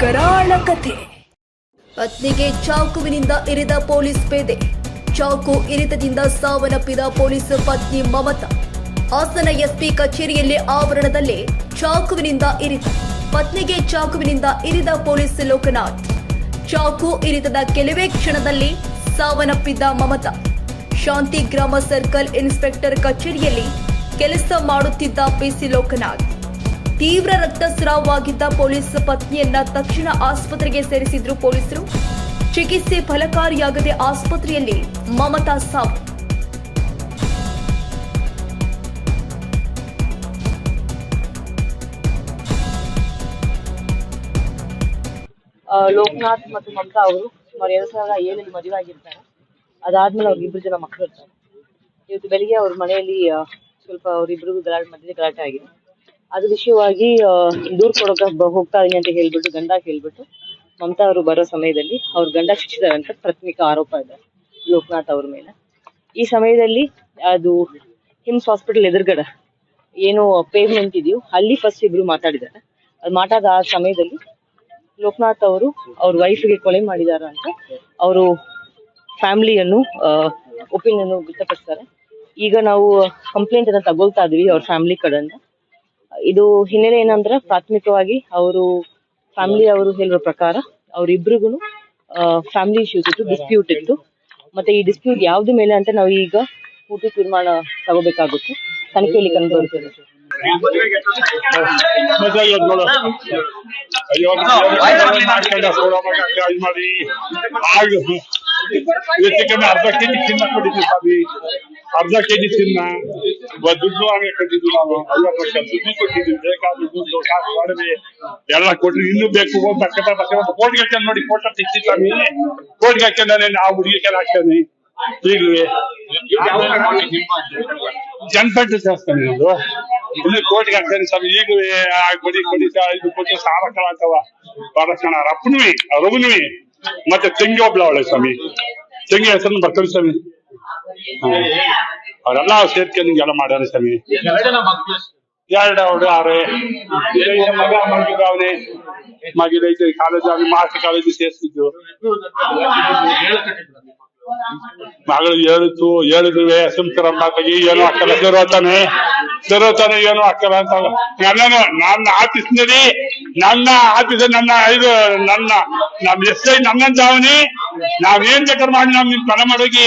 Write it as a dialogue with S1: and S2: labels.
S1: ಕರಾಳ ಕಥೆ. ಪತ್ನಿಗೆ ಚಾಕುವಿನಿಂದ ಇರಿದ ಪೊಲೀಸ್ ಪೇದೆ. ಚಾಕು ಇರಿತದಿಂದ ಸಾವನ್ನಪ್ಪಿದ ಪೊಲೀಸ್ ಪತ್ನಿ ಮಮತಾ. ಹಾಸನ ಎಸ್ಪಿ ಕಚೇರಿಯಲ್ಲಿ ಆವರಣದಲ್ಲಿ ಚಾಕುವಿನಿಂದ ಇರಿತ. ಪತ್ನಿಗೆ ಚಾಕುವಿನಿಂದ ಇರಿದ ಪೊಲೀಸ್ ಲೋಕನಾಥ್. ಚಾಕು ಇರಿತದ ಕೆಲವೇ ಕ್ಷಣದಲ್ಲಿ ಸಾವನ್ನಪ್ಪಿದ್ದ ಮಮತಾ. ಶಾಂತಿ ಗ್ರಾಮ ಸರ್ಕಲ್ ಇನ್ಸ್ಪೆಕ್ಟರ್ ಕಚೇರಿಯಲ್ಲಿ ಕೆಲಸ ಮಾಡುತ್ತಿದ್ದ ಪಿಸಿ ಲೋಕನಾಥ್. ತೀವ್ರ ರಕ್ತಸ್ರಾವವಾಗಿದ್ದ ಪೊಲೀಸ್ ಪತ್ನಿಯನ್ನ ತಕ್ಷಣ ಆಸ್ಪತ್ರೆಗೆ ಸೇರಿಸಿದ್ರು ಪೊಲೀಸರು. ಚಿಕಿತ್ಸೆ ಫಲಕಾರಿಯಾಗದೆ ಆಸ್ಪತ್ರೆಯಲ್ಲಿ ಮಮತಾ ಸಾವು
S2: ಲೋಕನಾಥ್ ಮತ್ತು ಮಮತಾ ಅವರು ಸುಮಾರು ಎರಡು ಸಾವಿರದ ಏಳರಲ್ಲಿ ಮದುವೆ ಆಗಿರ್ತಾರೆ. ಅದಾದ್ಮೇಲೆ ಅವ್ರಿಗೆ ಇಬ್ರು ಜನ ಮಕ್ಕಳು ಇರ್ತಾರೆ. ಇವತ್ತು ಬೆಳಿಗ್ಗೆ ಅವ್ರ ಮನೆಯಲ್ಲಿ ಸ್ವಲ್ಪ ಅವ್ರಿಬ್ರಿಗೂ ಗಲಾಟೆ, ಮಧ್ಯೆ ಗಲಾಟೆ ಆಗಿದೆ. ಅದ್ರ ವಿಷಯವಾಗಿ ದೂರ್ ಕೊಡೋಕೆ ಹೋಗ್ತಾ ಇದೀನಿ ಅಂತ ಹೇಳ್ಬಿಟ್ಟು, ಗಂಡ ಹೇಳ್ಬಿಟ್ಟು, ಮಮತಾ ಅವರು ಬರೋ ಸಮಯದಲ್ಲಿ ಅವ್ರ ಗಂಡ ಶಿಕ್ಷಿದ್ದಾರೆ ಅಂತ ಪ್ರಾಥಮಿಕ ಆರೋಪ ಇದೆ, ಲೋಕನಾಥ್ ಅವ್ರ ಮೇಲೆ. ಈ ಸಮಯದಲ್ಲಿ ಅದು ಹಿಮ್ಸ್ ಹಾಸ್ಪಿಟಲ್ ಎದುರುಗಡೆ ಏನು ಪೇಮೆಂಟ್ ಇದೆಯೋ ಅಲ್ಲಿ ಫಸ್ಟ್ ಇಬ್ರು ಮಾತಾಡಿದ್ದಾರೆ. ಅದು ಮಾತಾಡ ಆ ಸಮಯದಲ್ಲಿ ಲೋಕನಾಥ್ ಅವರು ಅವ್ರ ವೈಫ್ಗೆ ಕೊಲೆ ಮಾಡಿದಾರ ಅಂತ ಅವರು ಫ್ಯಾಮಿಲಿಯನ್ನು ಒಪಿನಿಯನ್ ವ್ಯಕ್ತಪಡಿಸ್ತಾರೆ. ಈಗ ನಾವು ಕಂಪ್ಲೇಂಟ್ ಅನ್ನ ತಗೊಳ್ತಾ ಇದೀವಿ ಅವ್ರ ಫ್ಯಾಮಿಲಿ ಕಡೆಯಿಂದ. ಇದು ಹಿನ್ನೆಲೆ ಏನಂದ್ರೆ ಪ್ರಾಥಮಿಕವಾಗಿ ಅವರು ಫ್ಯಾಮಿಲಿ ಅವರು ಹೇಳಿರೋ ಪ್ರಕಾರ ಅವ್ರಿಬ್ರಿಗೂ ಫ್ಯಾಮಿಲಿ ಇಶ್ಯೂಸ್ ಇತ್ತು ಡಿಸ್ಪ್ಯೂಟ್ ಇತ್ತು. ಮತ್ತೆ ಈ ಡಿಸ್ಪ್ಯೂಟ್ ಯಾವ್ದು ಮೇಲೆ ಅಂತ ನಾವು ಈಗ ಪೂರ್ತಿ ತೀರ್ಮಾನ ತಗೋಬೇಕಾಗುತ್ತೆ. ತನಿಖೆಯಲ್ಲಿ ಕಂಡು
S3: ಬರುತ್ತೆ ಅರ್ಧ ಕೆಜಿ ಚಿನ್ನ ಸ್ವಾಮಿ ಅರ್ಧ ಕೆಜಿ ಚಿನ್ನ ದುಡ್ಡು ಆಗ ಕೊಟ್ಟಿದ್ದು ನಾವು ಐವತ್ತು ದುಡ್ಡು ಕೊಟ್ಟಿದ್ವಿ ಬೇಕಾದ ದುಡ್ಡು ಕಾಸು ಮಾಡಿದ್ವಿ ಎಲ್ಲ ಕೊಟ್ರಿ ಇನ್ನೂ ಬೇಕು ಬಕ್ಕಟ ಬರ್ತೇವೆ ಕೋಟಿಗೆ ಹಾಕ್ಯಾನ ನೋಡಿ ತೆಗ್ಸಿ ಸ್ವಾಮಿ ಕೋಟಿಗೆ ಹಾಕ್ಯಾನೆ ಆ ಕೆಲ ಹಾಕ್ತಾನೆ ಈಗಲೂ ಜನಪಟ್ಟು ಸೇರ್ತಾನೆ ನಾನು ಇಲ್ಲಿ ಕೋಟಿಗೆ ಹಾಕ್ತಾನೆ ಸ್ವಾಮಿ ಈಗ ಕೊಡಿ ಕೊಡಿ ಇದು ಕೊಟ್ಟು ಸಾಲ ಕಳಾತವ ಬರಕಣ ಅಪ್ಪನುವಿ ರಘುನುವಿ ಮತ್ತೆ ತೆಂಗಿ ಒಬ್ಳ ಅವಳೆ ಸ್ವಾಮಿ ತೆಂಗಿ ಹೆಸರನ್ನು ಬರ್ತಾನೆ ಸ್ವಾಮಿ. ಅವರೆಲ್ಲ ಸೇರ್ಕೊಂಡು ಹಿಂಗೆಲ್ಲ ಮಾಡ್ಯಾರ ಸ್ವಾಮಿ. ಎರಡು ಆರೆ. ಮಗ ಮಗಿದ ಅವನೇ ಮಗಿದೈತೆ ಕಾಲೇಜ್ ಆಗಿ ಮಾಸ್ಟರ್ ಕಾಲೇಜ್ ಸೇರ್ಸಿದ್ದು. ಮಗಳು ಹೇಳಿತು ಹೇಳಿದ್ವಿ ಸುಮ್ಕರ ಮಾತಾಗಿ ಏನು ಹಾಕಲ್ಲ ಸೇರೋತಾನೆ ಸೇರೋತಾನೆ ಏನು ಹಾಕಲ್ಲ ಅಂತ ನನ್ನನು ನನ್ನ ಆಫೀಸ್ನಲ್ಲಿ ನನ್ನ ಆಫೀಸ್ ನನ್ನ ಇದು ನನ್ನ ನಮ್ ಎಸ್ ಐ ನನ್ನಂತ ಅವನೇ. ನಾವೇನ್ ಚಕ್ರ ಮಾಡಿ ನಮ್ ನಿಮ್ ತಲೆ ಮಾಡೋಗಿ.